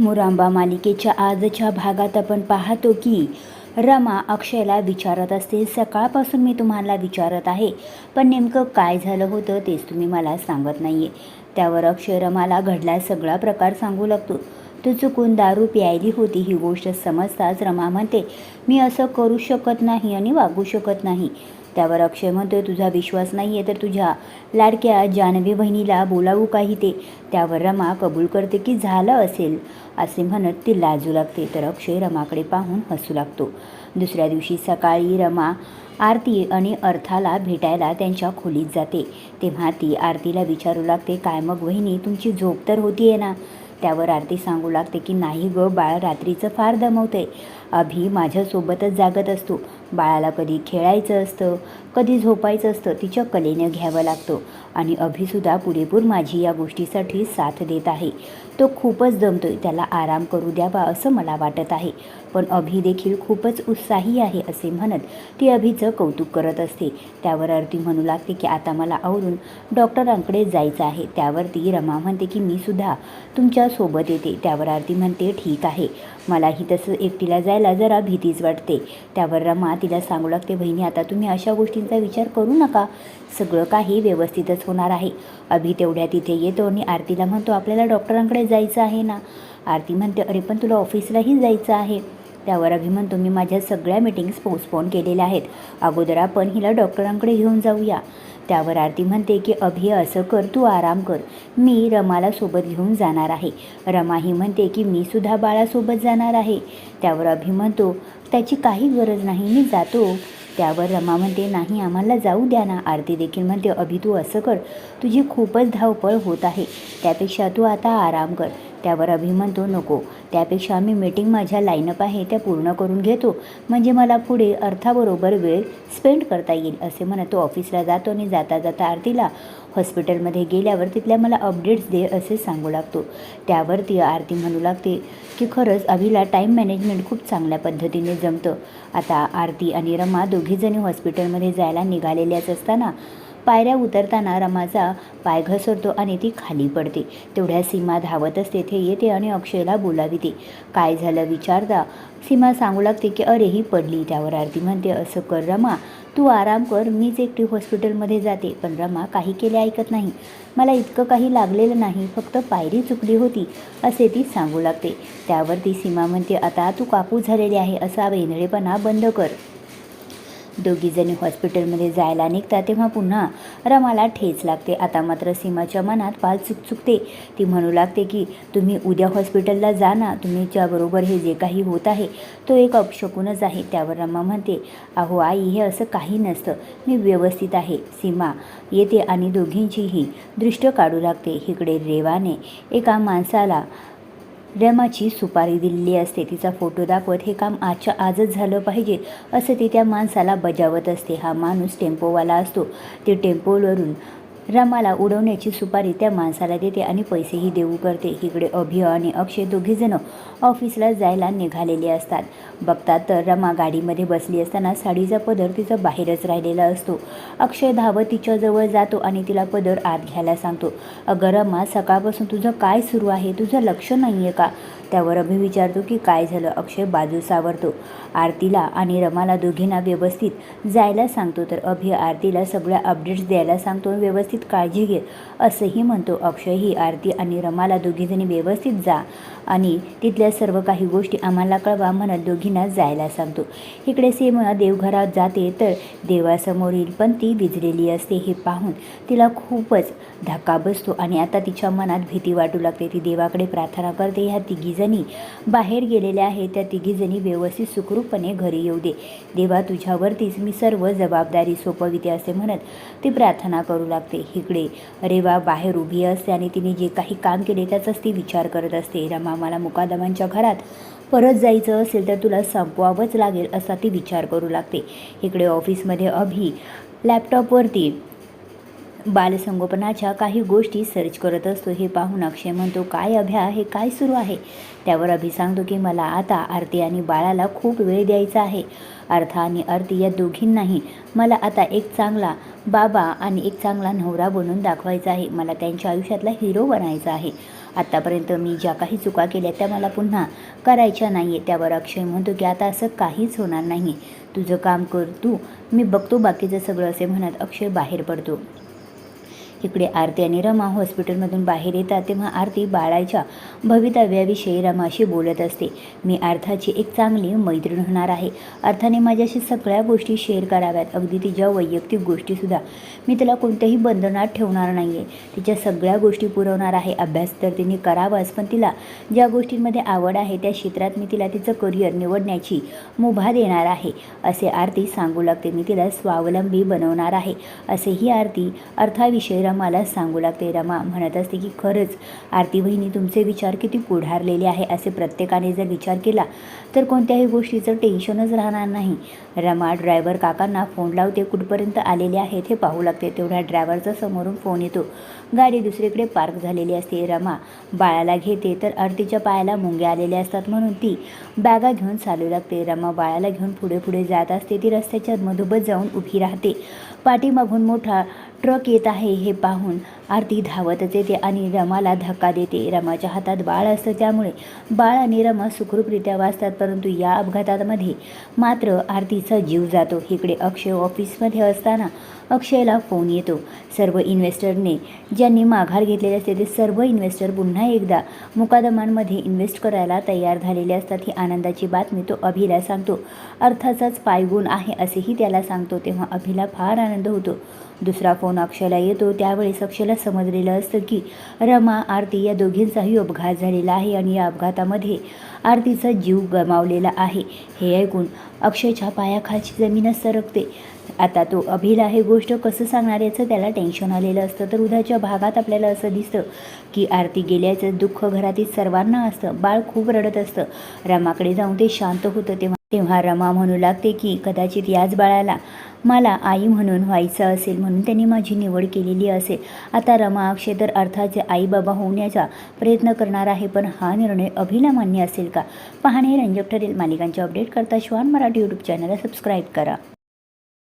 मुरांबा मालिकेच्या आजच्या भागात आपण पाहतो की रमा अक्षयला विचारत असते सकाळपासून मी तुम्हाला विचारत आहे पण नेमकं काय झालं होतं तेच तुम्ही मला सांगत नाही आहे त्यावर अक्षय रमाला घडला सगळा प्रकार सांगू लागतो. तू चुकून दारू प्यायली होती ही गोष्ट समजताच रमा म्हणते मी असं करू शकत नाही आणि वागू शकत नाही. त्यावर अक्षय म्हणतो तुझा विश्वास नाही आहे तर तुझ्या लाडक्या जानवी बहिणीला बोलावू काही ते त्यावर रमा कबूल करते की झालं असेल. असे म्हणत ती लाजू लागते तर अक्षय रमाकडे पाहून हसू लागतो. दुसऱ्या दिवशी सकाळी रमा आरती आणि अर्थाला भेटायला त्यांच्या खोलीत जाते. तेव्हा ती आरतीला विचारू लागते काय मग वहिनी तुमची झोप तर होतीये ना? त्यावर आरती सांगू लागते की नाही ग बाळ रात्रीचं फार दमवतंय. अभि माझ्यासोबतच जागत असतो. बाळाला कधी खेळायचं असतं कधी झोपायचं असतं तिच्या कलेनं घ्यावं लागतं. आणि अभिसुद्धा पुरेपूर माझी या गोष्टीसाठी साथ देत आहे. तो खूपच दमतोय त्याला आराम करू द्यावा असं मला वाटत आहे. पण अभि देखील खूपच उत्साही आहे असे म्हणत ती अभिचं कौतुक करत असते. त्यावर आरती म्हणू लागते की आता मला आवरून डॉक्टरांकडे जायचं आहे. त्यावर ती रमा म्हणते की मी सुद्धा तुमच्यासोबत येते. त्यावर आरती म्हणते ठीक आहे. मलाही तसं एकटीला जायला जरा भीतीच वाटते. त्यावर रमा तिला सांगू लागते बहिणी आता तुम्ही अशा गोष्टींचा विचार करू नका. सगळं काही व्यवस्थितच होणार आहे. अभि तेवढ्या तिथे येतो आणि आरतीला म्हणतो आपल्याला डॉक्टरांकडे जायचं आहे ना? आरती म्हणते अरे पण तुला ऑफिसलाही जायचं आहे. त्यावर अभि म्हणतो मी माझ्या सगळ्या मीटिंग्स पोस्टपोन केलेल्या आहेत. अगोदर आपण हिला डॉक्टरांकडे घेऊन जाऊया. त्यावर आरती म्हणते की अभि असं कर तू आराम कर. मी रमाला सोबत घेऊन जाणार आहे. रमा ही म्हणते की मी सुद्धा बाळासोबत जाणार आहे. त्यावर अभि म्हणतो त्याची काही गरज नाही मी जातो. त्यावर रमा म्हणते नाही आम्हाला जाऊ द्या ना. आरती देखील म्हणते अभि तू असं कर. तुझी खूपच धावपळ होत आहे. त्यापेक्षा तू आता आराम कर. त्यावर अभि म्हणतो नको. त्यापेक्षा मी मीटिंग माझ्या लाईनअप आहे त्या पूर्ण करून घेतो. म्हणजे मला पुढे अर्थाबरोबर वेळ स्पेंड करता येईल असे म्हणत तो ऑफिसला जातो आणि जाता जाता आरतीला हॉस्पिटलमध्ये गेल्यावर तिथल्या मला अपडेट्स दे असे सांगू लागतो. त्यावर ती आरती म्हणू लागते की खरंच अभिला टाईम मॅनेजमेंट खूप चांगल्या पद्धतीने जमतं. आता आरती आणि रमा दोघीजणी हॉस्पिटलमध्ये जायला निघालेल्याच असताना पायऱ्या उतरताना रमाचा पाय घसरतो आणि ती खाली पडते. तेवढ्या सीमा धावत असते ते येते आणि अक्षयला बोलाविते. काय झालं विचारता? सीमा सांगू लागते की अरे ही पडली त्यावर आरती म्हणते. असं कर रमा. तू आराम कर. मीच एकटी हॉस्पिटलमध्ये जाते. पण रमा काही केले ऐकत नाही. मला इतकं काही लागलेलं नाही. फक्त पायरी चुकली होती असे ती सांगू लागते. त्यावर ती सीमा म्हणते आता तू कापूस झालेली आहे. असा वेंधळेपणा बंद कर. दोघीजणी हॉस्पिटलमध्ये जायला निघतात तेव्हा पुन्हा रमाला ठेच लागते. आता मात्र सीमाच्या मनात पाल चुकचुकते. ती म्हणू लागते की तुम्ही उद्या हॉस्पिटलला जा ना. तुमच्याबरोबर हे जे काही होत आहे तो एक अपशकूनच आहे. त्यावर रमा म्हणते अहो आई हे असं काही नसतं. मी व्यवस्थित आहे. सीमा येते आणि दोघींचीही दृष्ट काढू लागते. इकडे रेवाने एका माणसाला रमाची सुपारी दिलेली असते. तिचा फोटो दाखवत हे काम आजच्या आजच झालं पाहिजे असं ती त्या माणसाला बजावत असते. हा माणूस टेम्पोवाला असतो. ते टेम्पोवरून रमाला उडवण्याची सुपारी त्या माणसाला देते आणि पैसेही देऊ करते. इकडे अभि आणि अक्षय दोघीजणं ऑफिसला जायला निघालेले असतात. बघतात तर रमा गाडीमध्ये बसली असताना साडीचा पदर तिचा बाहेरच राहिलेला असतो. अक्षय धावत तिच्याजवळ जातो आणि तिला पदर आत घ्यायला सांगतो. अगं रमा सकाळपासून तुझं काय सुरू आहे? तुझं लक्ष नाही आहे का? त्यावर अभि विचारतो की काय झालं? अक्षय बाजू सावरतो. आरतीला आणि रमाला दोघींना व्यवस्थित जायला सांगतो. तर अभि आरतीला सगळ्या अपडेट्स द्यायला सांगतो व्यवस्थित काळजी घे असंही म्हणतो. अक्षय ही आरती आणि रमाला दोघीजणी व्यवस्थित जा आणि तिथल्या सर्व काही गोष्टी आम्हाला कळवा म्हणत दोघींना जायला सांगतो. इकडे सीमा देवघरात जाते तर देवासमोरील पण ती विजलेली असते हे पाहून तिला खूपच धक्का बसतो आणि आता तिच्या मनात भीती वाटू लागते. ती देवाकडे प्रार्थना करते. ह्या तिघीजणी बाहेर गेलेल्या आहेत. त्या तिघीजणी व्यवस्थित सुखरूपपणे घरी येऊ दे. देवा तुझ्यावरतीच मी सर्व जबाबदारी सोपविते असे म्हणत ती प्रार्थना करू लागते. इकडे रेवा बाहेर उभी असते आणि तिने जे काही काम केले त्याचाच ती विचार करत असते. रमा मला मुकादमांच्या घरात परत जायचं असेल तर तुला संपवावंच लागेल असा ती विचार करू लागते. इकडे ऑफिसमध्ये अभि लॅपटॉपवरती बालसंगोपनाच्या काही गोष्टी सर्च करत असतो हे पाहून अक्षय म्हणतो काय अभ्या? हे काय सुरू आहे? त्यावर अभि सांगतो की मला आता आरती आणि बाळाला खूप वेळ द्यायचा आहे. अर्था आणि आरती या दोघींनाही मला आता एक चांगला बाबा आणि एक चांगला नवरा बनून दाखवायचा आहे. मला त्यांच्या आयुष्यातला हिरो बनायचा आहे. आत्तापर्यंत मी ज्या काही चुका केल्या त्या मला पुन्हा करायच्या नाही आहे त्यावर अक्षय म्हणतो की आता असं काहीच होणार नाही. तुझं काम कर तू. मी बघतो बाकीचं सगळं असे म्हणत अक्षय बाहेर पडतो. इकडे आरती आणि रमा हॉस्पिटलमधून बाहेर येतात तेव्हा आरती बाळाच्या भवितव्याविषयी रमाशी बोलत असते. मी अर्थाची एक चांगली मैत्रीण होणार आहे. अर्थाने माझ्याशी सगळ्या गोष्टी शेअर कराव्यात. अगदी तिच्या वैयक्तिक गोष्टीसुद्धा. मी तिला कोणत्याही बंधनात ठेवणार नाही आहे तिच्या सगळ्या गोष्टी पुरवणार आहे. अभ्यास तर तिने करावाच पण तिला ज्या गोष्टींमध्ये आवड आहे त्या क्षेत्रात मी तिला तिचं करिअर निवडण्याची मुभा देणार आहे असे आरती सांगू लागते. मी तिला स्वावलंबी बनवणार आहे असेही आरती अर्थाविषयी रमाला सांगू लागते. रमा म्हणत असते की खरंच आरती बहिणी तुमचे विचार किती पुढारलेले आहे असे प्रत्येकाने जर विचार केला तर कोणत्याही गोष्टीचं टेन्शनच राहणार नाही. रमा ड्रायव्हर काकांना फोन लावते कुठपर्यंत आलेले आहेत हे पाहू लागते. तेवढ्या ड्रायव्हरचा समोरून फोन येतो. गाडी दुसरीकडे पार्क झालेली असते. रमा बाळाला घेते तर आरतीच्या पायाला मुंग्या आलेल्या असतात म्हणून ती बॅगा घेऊन चालू लागते. रमा बाळाला घेऊन पुढे पुढे जात असते. ती रस्त्याच्या मधोबत जाऊन उभी राहते. पाठीमागून मोठा ट्रक येत आहे हे पाहून. आरती धावतच येते आणि रमाला धक्का देते. रमाच्या हातात बाळ असतं त्यामुळे बाळ आणि रमा सुखरूपरित्या वाचतात परंतु या अपघातामध्ये मात्र आरतीचा जीव जातो. इकडे अक्षय ऑफिसमध्ये असताना अक्षयला फोन येतो. सर्व इन्व्हेस्टरने ज्यांनी माघार घेतलेले असते ते सर्व इन्व्हेस्टर पुन्हा एकदा मुकादमांमध्ये इन्व्हेस्ट करायला तयार झालेले असतात. ही आनंदाची बातमी तो अभिला सांगतो. अर्थाचाच पायगुण आहे असेही त्याला सांगतो. तेव्हा अभिला फार आनंद होतो. दुसरा फोन अक्षयला येतो. त्यावेळेस अक्षयला समजलेलं असतं की रमा आरती या दोघींचाही अपघात झालेला आहे आणि या अपघातामध्ये आरतीचा जीव गमावलेला आहे. हे ऐकून अक्षयच्या पायाखालची जमीनच सरकते. आता तो अभिला हे गोष्ट कसं सांगणार याचं त्याला टेन्शन आलेलं असतं. तर उद्याच्या भागात आपल्याला असं दिसतं की आरती गेल्याचं दुःख घरातील सर्वांना असतं. बाळ खूप रडत असतं. रमाकडे जाऊन ते शांत होतं तेव्हा तेव्हा रमा म्हणू लागते की कदाचित याच बाळाला मला आई म्हणून व्हायचं असेल म्हणून त्यांनी माझी निवड केलेली असेल. आता रमा अक्षय तर अर्थाचे आई बाबा होण्याचा प्रयत्न करणार आहे पण हा निर्णय अभिला मान्य असेल का? पाहणे रंजक ठरेल मालिकांचे अपडेट करता श्वान मराठी यूट्यूब चॅनलला सबस्क्राईब करा.